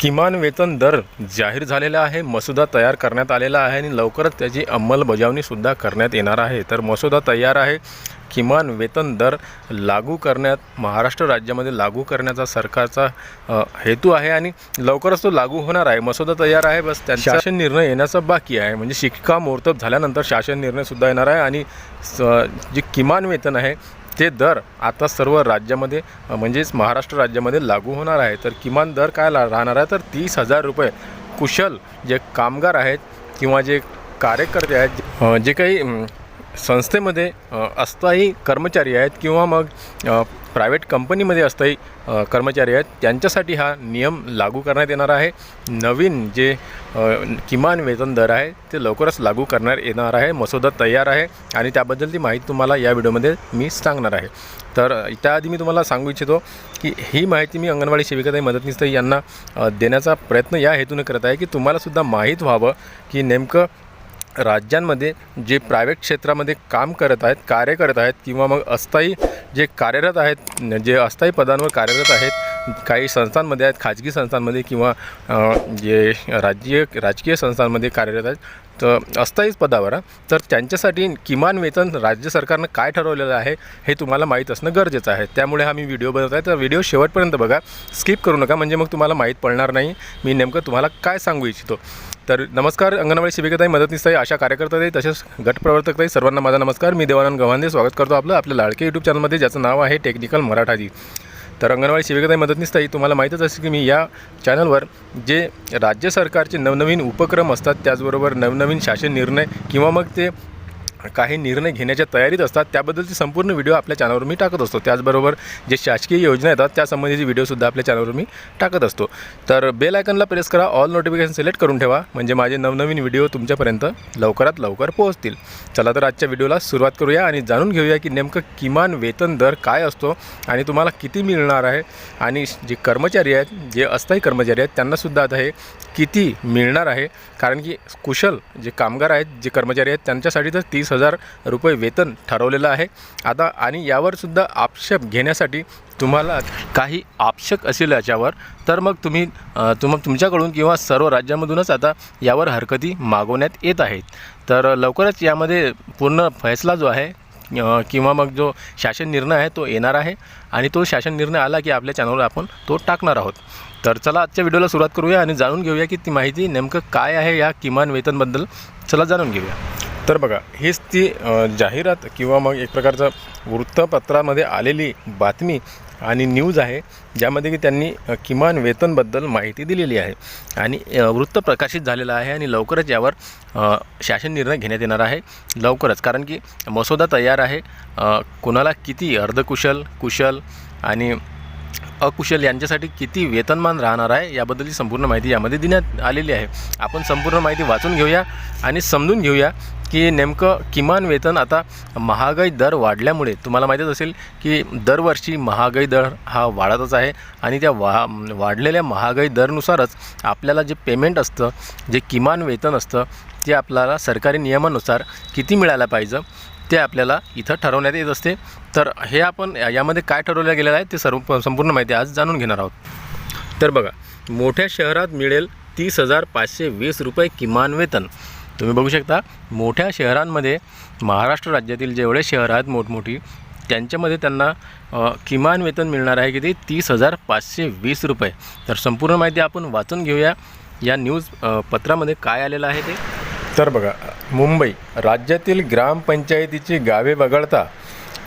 किमान वेतन दर जाहीर झालेला आहे मसुदा तयार करण्यात आलेला आहे आणि लवकरच त्याची अंमलबजावणीसुद्धा करण्यात येणार आहे. तर मसुदा तयार आहे किमान वेतन दर लागू करण्यात महाराष्ट्र राज्यामध्ये लागू करण्याचा सरकारचा हेतू आहे आणि लवकरच तो लागू होणार आहे. मसुदा तयार आहे बस त्यांचा शासन निर्णय येण्याचा बाकी आहे. म्हणजे शिक्कामोर्तब झाल्यानंतर शासन निर्णयसुद्धा येणार आहे आणि स- जे किमान वेतन आहे ते दर आता सर्व राज्यामध्ये म्हणजेच महाराष्ट्र राज्यामध्ये लागू होणार आहे. तर किमान दर काय ला- राहणार आहे? तर तीस हजार रुपये. कुशल जे कामगार आहेत किंवा जे कार्यकर्ते आहेत जे काही संस्थेमध्ये अ, अस्थायी कर्मचारी आहेत किंवा मग प्रायव्हेट कंपनीमध्ये असताही कर्मचारी आहेत. त्यांच्यासाठी हा नियम लागू करण्यात येणार आहे. नवीन जे किमान वेतन दर आहे ते लवकरच लागू करण्यात येणार आहे. मसुदा तयार आहे आणि त्याबद्दलची माहिती तुम्हाला या व्हिडिओमध्ये मी सांगणार आहे. तर त्याआधी मी तुम्हाला सांगू इच्छितो की ही माहिती मी अंगणवाडी सेविकाताई मदतनीस यांना देण्याचा प्रयत्न या हेतूने करत आहे की तुम्हालासुद्धा माहीत व्हावं की नेमकं राज्यांमध्ये जे प्रायव्हेट क्षेत्रामध्ये काम करत आहेत कार्य करत आहेत किंवा मग अस्थायी जे कार्यरत आहेत जे अस्थायी पदांवर कार्यरत आहेत काही संस्थांमध्ये आहेत खाजगी संस्थांमध्ये किंवा जे राज्य राजकीय संस्थांमध्ये कार्यरत आहेत तर अस्थायीच पदावर तर त्यांच्यासाठी किमान वेतन राज्य सरकारनं काय ठरवलेलं आहे हे तुम्हाला माहीत असणं गरजेचं आहे. त्यामुळे हा मी व्हिडिओ बनवत आहे. तर व्हिडिओ शेवटपर्यंत बघा. स्किप करू नका म्हणजे मग तुम्हाला माहीत पडणार नाही. मी नेमकं तुम्हाला काय सांगू इच्छितो. तर नमस्कार अंगणवाडी सेविकाताई मदतनीसताई अशा कार्यकर्त्याताई तसेच गटप्रवर्तकताई सर्वांना माझा नमस्कार. मी देवानंद गव्हांदे स्वागत करतो आपलं आपल्या लाडके यूट्यूब चॅनलमध्ये ज्याचं नाव आहे टेक्निकल मराठाजी तर अंगणवाडी सेविकाताई मदतनीस ताई तुम्हाला माहीतच असेल की मी या चॅनलवर जे राज्य सरकारचे नवनवीन उपक्रम असतात त्याचबरोबर नवनवीन शासन निर्णय किंवा मग ते काही निर्णय घेण्याच्या तयारीत असतात त्याबद्दलचे संपूर्ण व्हिडिओ आपल्या चॅनलवर मी टाकत असतो. त्याचबरोबर जे शासकीय योजना येतात त्यासंबंधीची व्हिडिओसुद्धा आपल्या चॅनलवर मी टाकत असतो. तर बेल आयकनला प्रेस करा ऑल नोटिफिकेशन सिलेक्ट करून ठेवा म्हणजे माझे नवनवीन व्हिडिओ तुमच्यापर्यंत लवकरात लवकर पोहोचतील. चला तर आजच्या व्हिडिओला सुरुवात करूया आणि जाणून घेऊया की नेमकं किमान वेतन दर काय असतो आणि तुम्हाला किती मिळणार आहे आणि जे कर्मचारी आहेत जे अस्थायी कर्मचारी आहेत त्यांनासुद्धा आता हे किती मिळणार आहे? कारण की कुशल जे कामगार आहेत जे कर्मचारी आहेत त्यांच्यासाठी तर तीस हजार रुपये वेतन ठरवलेलं आहे. आता आणि यावरसुद्धा आक्षेप घेण्यासाठी तुम्हाला काही आवश्यक असेल याच्यावर तर मग तुम्ही तुम तुमच्याकडून किंवा सर्व राज्यामधूनच आता यावर हरकती मागवण्यात येत आहेत. तर लवकरच यामध्ये पूर्ण फैसला जो आहे किंवा मग जो शासन निर्णय आहे तो येणार आहे आणि तो शासन निर्णय आला की आपल्या चॅनलवर आपण तो टाकणार आहोत. तर चला आजच्या व्हिडिओला सुरुवात करूया आणि जाणून घेऊया की ती माहिती नेमकं काय आहे या किमान वेतनबद्दल. चला जाणून घेऊया. तर बघा हीच ती जाहिरात किंवा मग एक प्रकारचं वृत्तपत्रामध्ये आलेली बातमी आणि न्यूज आहे ज्यामध्ये की त्यांनी किमान वेतनबद्दल माहिती दिलेली आहे. आणि वृत्त प्रकाशित झालेलं आहे आणि लवकरच यावर शासन निर्णय घेण्यात येणार आहे. लवकरच कारण की मसुदा तयार आहे. कोणाला किती अर्धकुशल कुशल आणि अकुशल यांच्यासाठी किती वेतनमान राहणार आहे याबद्दलची संपूर्ण माहिती यामध्ये देण्यात आलेली आहे. आपण संपूर्ण माहिती वाचून घेऊया आणि समजून घेऊया की नेमकं किमान वेतन आता महागाई दर वाढल्यामुळे तुम्हाला माहीतच असेल की दरवर्षी महागाई दर हा वाढतच आहे आणि त्या वा वाढलेल्या महागाई दरनुसारच आपल्याला जे पेमेंट असतं जे किमान वेतन असतं ते आपल्याला सरकारी नियमानुसार किती मिळायला पाहिजे? ते आपल्याला इथं ठरवण्यात येत असते. तर हे आपण या- यामध्ये काय ठरवलं गेलेलं आहे ते सर्व संपूर्ण माहिती आज जाणून घेणार आहोत. तर बघा मोठ्या शहरात मिळेल तीस हजार पाचशे वीस रुपये किमान वेतन. तुम्ही बघू शकता मोठ्या शहरांमध्ये महाराष्ट्र राज्यातील जेवढे शहर आहेत मोठमोठी त्यांच्यामध्ये त्यांना किमान वेतन मिळणार आहे किती? तीस हजार पाचशे वीस रुपये. तर संपूर्ण माहिती आपण वाचून घेऊया. या न्यूज पत्रामध्ये काय आलेलं आहे ते? तर बघा मुंबई राज्यातील ग्रामपंचायतीची गावे वगळता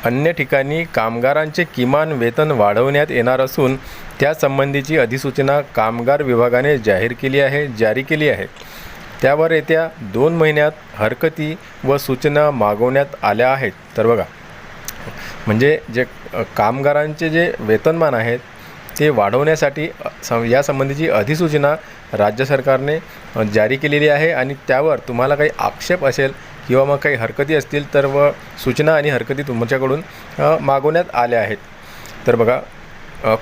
अन्य ठिकाणी कामगारांचे किमान वेतन वाढवण्यात येणार असून त्यासंबंधीची अधिसूचना कामगार विभागाने जाहीर केली आहे जारी केली आहे. त्यावर येत्या दोन महिन्यात हरकती व सूचना मागवण्यात आल्या आहेत. तर बघा म्हणजे जे कामगारांचे जे वेतनमान आहेत ते वाढवण्यासाठी यासंबंधीची अधिसूचना राज्य सरकारने जारी केलेली आहे आणि त्यावर तुम्हाला काही आक्षेप असेल किंवा मग काही हरकती असतील तर व सूचना आणि हरकती तुमच्याकडून मागवण्यात आल्या आहेत. तर बघा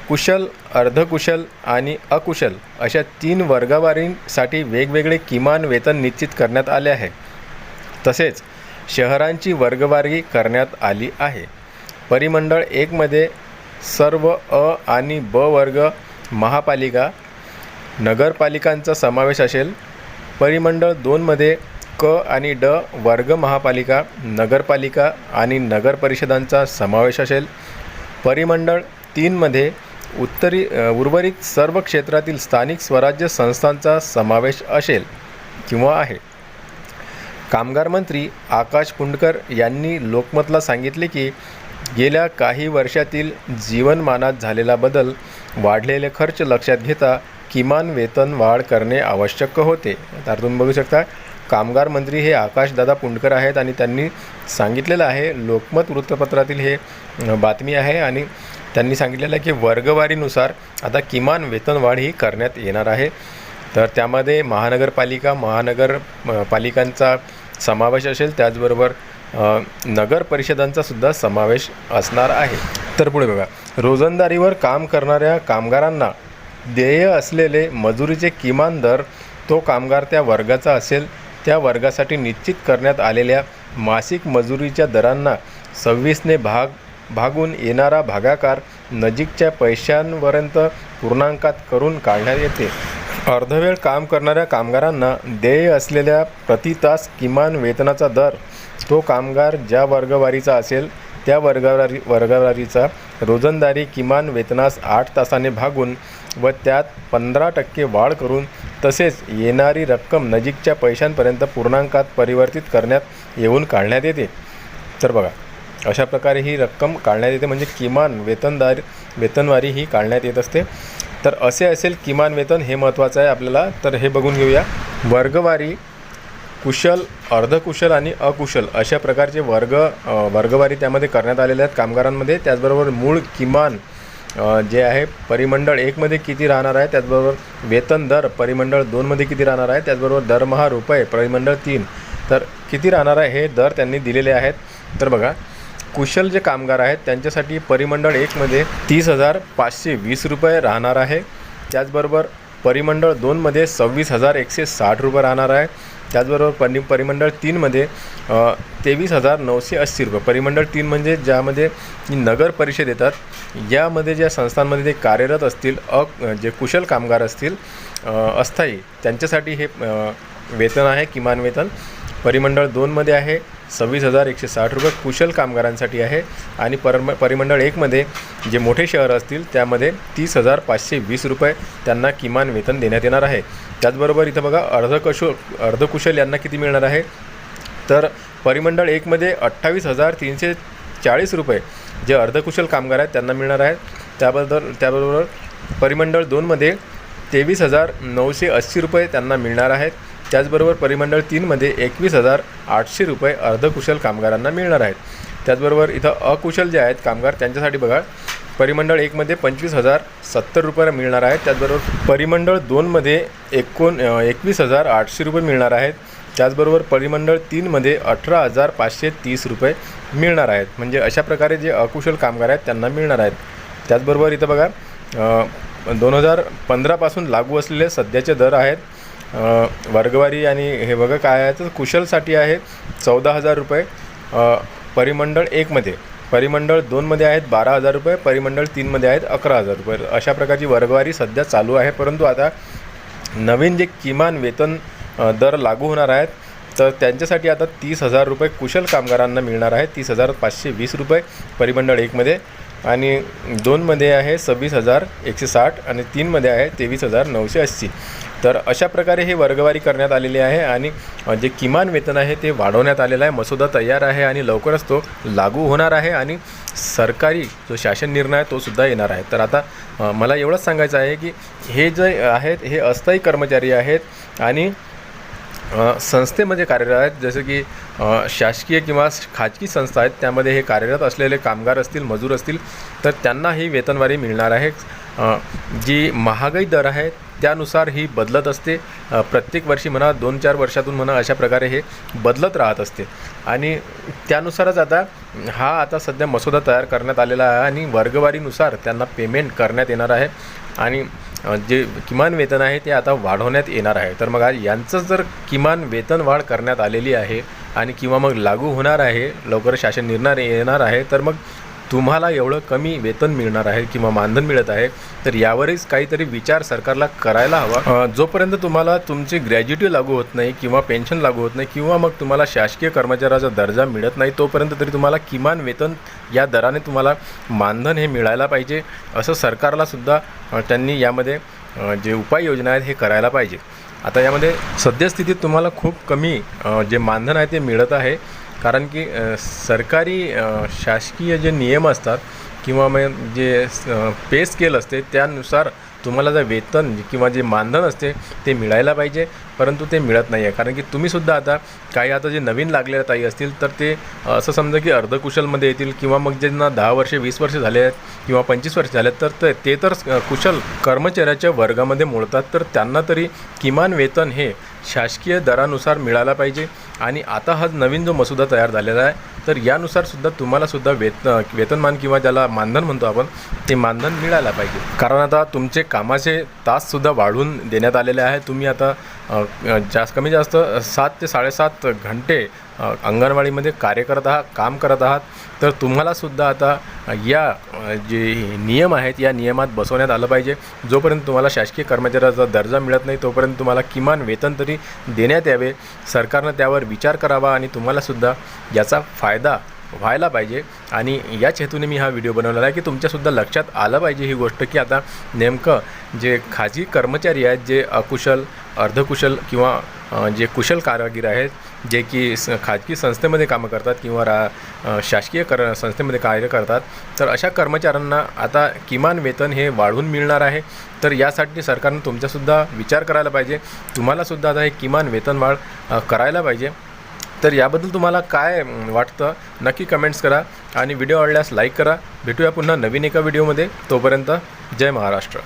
कुशल अर्धकुशल आणि अकुशल अशा तीन वर्गवारींसाठी वेगवेगळे किमान वेतन निश्चित करण्यात आले आहे. तसेच शहरांची वर्गवारी करण्यात आली आहे. परिमंडळ एकमध्ये सर्व अ आणि ब वर्ग महापालिका नगरपालिकांचा समावेश असेल. परिमंडळ दोनमध्ये क आणि ड वर्ग महापालिका नगरपालिका आणि नगरपरिषदांचा समावेश असेल. परिमंडळ तीनमध्ये उत्तरी उर्वरित सर्व क्षेत्रातील स्थानिक स्वराज्य संस्थांचा समावेश असेल किंवा आहे. कामगार मंत्री आकाश पुंडकर यांनी लोकमतला सांगितले की गेल्या काही वर्षातील जीवनमानात झालेला बदल वाढलेले खर्च लक्षात घेता किमान वेतन वाढ करणे आवश्यक होते. तर तुम्ही बघू शकता कामगार मंत्री हे आकाशदादा पुंडकर आहेत आणि त्यांनी सांगितलेलं आहे लोकमत वृत्तपत्रातील हे बातमी आहे आणि त्यांनी सांगितलेलं आहे की वर्गवारीनुसार आता किमान वेतन वाढ ही करण्यात येणार आहे. तर त्यामध्ये महानगरपालिका महानगर पालिकांचा समावेश असेल त्याचबरोबर नगर परिषदांचा सुद्धा समावेश असणार आहे. तर पुढे बघा. रोजंदारीवर काम करणाऱ्या कामगारांना देय असलेले मजुरीचे किमान दर तो कामगार त्या वर्गाचा असेल त्या वर्गासाठी निश्चित करण्यात आलेल्या मासिक मजुरीच्या दरांना सव्वीसने भाग भागून येणारा भागाकार नजीकच्या पैशांपर्यंत पूर्णांकात करून काढण्यात येते. अर्धवेळ काम करणाऱ्या कामगारांना देय असलेल्या प्रति तास किमान वेतनाचा दर तो कामगार ज्या वर्गवारीचा असेल त्या वर्गवारी वर्गवारीचा रोजंदारी किमान वेतनास आठ तासाने भागून व त्यात पंधरा टक्के वाढ करून तसेच येणारी रक्कम नजीकच्या पैशांपर्यंत पूर्णांकात परिवर्तित करण्यात येऊन काढण्यात येते. तर बघा अशा प्रकारे ही रक्कम काढण्यात येते म्हणजे किमान वेतनदार वेतनवारी ही काढण्यात येत असते. तर असे असेल किमान वेतन हे महत्त्वाचं आहे आपल्याला. तर हे बघून घेऊया. वर्गवारी कुशल अर्धकुशल आणि अकुशल अशा प्रकारचे वर्ग वर्गवारी त्यामध्ये करण्यात आलेले आहेत कामगारांमध्ये. त्याचबरोबर मूळ किमान जे आहे परिमंडळ एकमध्ये किती राहणार आहे? त्याचबरोबर वेतन दर परिमंडळ दोनमध्ये किती राहणार आहे? त्याचबरोबर दरमहा रुपये परिमंडळ तीन. तर किती राहणार आहे? हे दर त्यांनी दिलेले आहेत. तर बघा कुशल जे कामगार आहेत त्यांच्यासाठी परिमंडळ एकमध्ये तीस हजार पाचशे वीस रुपये राहणार आहे. त्याचबरोबर परिमंडळ दोनमध्ये सव्वीस हजार एकशे साठ रुपये राहणार आहे. त्याचबरोबर परि परिमंडळ तीनमध्ये तेवीस हजार नऊशे अस्सी रुपये. परिमंडळ तीन म्हणजे ज्यामध्ये नगर परिषद येतात यामध्ये ज्या संस्थांमध्ये ते कार्यरत असतील अ जे कुशल कामगार असतील अस्थायी त्यांच्यासाठी हे वेतन आहे किमान वेतन. परिमंडळ दोनमध्ये आहे सव्वीस हजार एकशे साठ रुपये कुशल कामगारांसाठी आहे आणि परम परिमंडळ एकमध्ये जे मोठे शहर असतील त्यामध्ये तीस हजार पाचशे वीस रुपये त्यांना किमान वेतन देण्यात येणार आहे. त्याचबरोबर इथं बघा अर्धकशु अर्धकुशल यांना किती मिळणार आहे? तर परिमंडळ एकमध्ये अठ्ठावीस हजार तीनशे चाळीस रुपये जे अर्धकुशल कामगार आहेत त्यांना मिळणार आहेत त्याबद्दल त्याबरोबर परिमंडळ दोनमध्ये तेवीस हजार नऊशे अस्सी रुपये त्यांना मिळणार आहेत. त्याचबरोबर परिमंडळ तीनमध्ये एकवीस हजार आठशे रुपये अर्धकुशल कामगारांना मिळणार आहेत. त्याचबरोबर इथं अकुशल जे आहेत कामगार त्यांच्यासाठी बघा परिमंडळ एकमध्ये पंचवीस हजार सत्तर रुपये मिळणार आहेत. त्याचबरोबर परिमंडळ दोनमध्ये एकोण एकवीस हजार आठशे रुपये मिळणार आहेत. त्याचबरोबर परिमंडळ तीनमध्ये अठरा हजार पाचशे तीस रुपये मिळणार आहेत. म्हणजे अशा प्रकारे जे अकुशल कामगार आहेत त्यांना मिळणार आहेत. त्याचबरोबर इथं बघा दोन हजार पंधरापासून लागू असलेले सध्याचे दर आहेत. वर्गवारी आणि हे बघा काय आहे तर कुशलसाठी आहे चौदा हजार रुपये. परिमंडळ एकमध्ये. परिमंडळ दोनमध्ये आहेत बारा हजार रुपये. परिमंडळ तीनमध्ये आहेत अकरा हजार रुपये. अशा प्रकारची वर्गवारी सध्या चालू आहे. परंतु आता नवीन जे किमान वेतन दर लागू होणार आहेत तर त्यांच्यासाठी आता तीस हजार रुपये कुशल कामगारांना मिळणार आहे. तीस हजार पाचशे वीस रुपये परिमंडळ एकमध्ये. आणि दोनमध्ये आहे सव्वीस हजार एकशे साठ आणि तीनमध्ये आहे तेवीस हजार नऊशे अस्सी. तर अशा प्रकारे हे वर्गवारी करण्यात आलेली आहे आणि जे किमान वेतन आहे ते वाढवण्यात आलेलं आहे. मसुदा तयार आहे आणि लवकरच तो लागू होणार आहे आणि सरकारी जो शासन निर्णय आहे तो सुद्धा येणार आहे. तर आता मला एवढंच सांगायचं आहे की हे जे आहेत हे अस्थायी कर्मचारी आहेत आणि संस्थेमध्ये कार्यरत आहेत. जसं की शासकीय किंवा खाजगी संस्था आहेत. त्यामध्ये हे कार्यरत असलेले कामगार असतील मजूर असतील तर त्यांना ही वेतनवारी मिळणार आहे. जी महागाई दर आहे त्यानुसार ही बदलत असते. प्रत्येक वर्षी म्हणा दोन चार वर्षातून म्हणा अशा प्रकारे हे बदलत राहत असते. आणि त्यानुसारच आता हा आता सध्या मसुदा तयार करण्यात आलेला आहे आणि वर्गवारीनुसार त्यांना पेमेंट करण्यात येणार आहे. आणि जे किमान वेतन आहे ते आता वाढवण्यात येणार आहे. तर मग आज यांचं जर किमान वेतन वाढ करण्यात आलेली आहे आणि किंवा मग लागू होणार आहे लवकर शासन निर्णय येणार आहे तर मग तुम्हाला एवढं कमी वेतन मिळणार आहे किंवा मानधन मिळत आहे तर यावरच काहीतरी विचार सरकारला करायला हवा. जोपर्यंत तुम्हाला तुमची ग्रॅज्युटी लागू होत नाही किंवा पेन्शन लागू होत नाही किंवा मग तुम्हाला शासकीय कर्मचाऱ्याचा दर्जा मिळत नाही तोपर्यंत तरी तुम्हाला किमान वेतन या दराने तुम्हाला मानधन हे मिळायला पाहिजे. असं सरकारला सुद्धा अ, त्यांनी यामध्ये जे उपाययोजना आहेत हे करायला पाहिजे. आता यामध्ये सद्यस्थितीत तुम्हाला खूप कमी जे मानधन आहे ते मिळत आहे. कारण की सरकारी शासकीय जे नियम असतात किंवा मग जे पे स्केल असते त्यानुसार तुम्हाला जे वेतन किंवा जे मानधन असते ते मिळायला पाहिजे परंतु ते मिळत नाही आहे कारण की तुम्हीसुद्धा आता काही आता जे नवीन लागलेल्या ताई असतील तर ते असं समजा की अर्धकुशलमध्ये येतील किंवा मग ज्यांना दहा वर्षे वीस वर्ष झाले आहेत किंवा पंचवीस वर्ष झाले आहेत तर ते- ते तर कुशल कर्मचाऱ्याच्या वर्गामध्ये मोडतात तर त्यांना तरी किमान वेतन हे शासकीय दरानुसार मिळाला पाहिजे. आणि आता हा नवीन जो मसुदा तयार झालेला आहे तर यानुसार सुद्धा वेत वेतनमान किंवा ज्याला मानधन म्हणतो आपण ते मानधन मिळायला पाहिजे. कारण आता तुमचे कामाचे ताससुद्धा वाढवून देण्यात आलेले आहे. तुम्ही आता जास्त कमी जास्त सात ते साडेसात घंटे अंगणवाडीमध्ये कार्य करत आहात काम करत आहात. तर तुम्हालासुद्धा आता या जे नियम आहेत या नियमात बसवण्यात आलं पाहिजे. जोपर्यंत तुम्हाला शासकीय कर्मचाऱ्याचा दर्जा मिळत नाही तोपर्यंत तुम्हाला किमान वेतन तरी देण्यात यावे. सरकारनं त्यावर विचार करावा आणि तुम्हालासुद्धा याचा फायदा व्हायला पाहिजे. आणि याच हेतूने मी हा व्हिडिओ बनवलेला आहे की तुमच्यासुद्धा लक्षात आलं पाहिजे ही गोष्ट की आता नेमकं जे खाजगी कर्मचारी आहेत जे अकुशल अर्धकुशल किंवा जे कुशल कारागीर आहेत जे की स खाजगी संस्थेमध्ये कामं करतात किंवा रा शासकीय कर संस्थेमध्ये कार्य करतात तर अशा कर्मचाऱ्यांना आता किमान वेतन हे वाढवून मिळणार आहे. तर यासाठी सरकारनं तुमचासुद्धा विचार करायला पाहिजे. तुम्हालासुद्धा आता हे किमान वेतन वाढ करायला पाहिजे. तर याबद्दल तुम्हाला काय वाटतं? नक्की कमेंट्स करा आणि व्हिडिओ आवडल्यास लाईक करा. भेटूया पुन्हा नवीन एका व्हिडिओमध्ये. तोपर्यंत जय महाराष्ट्र.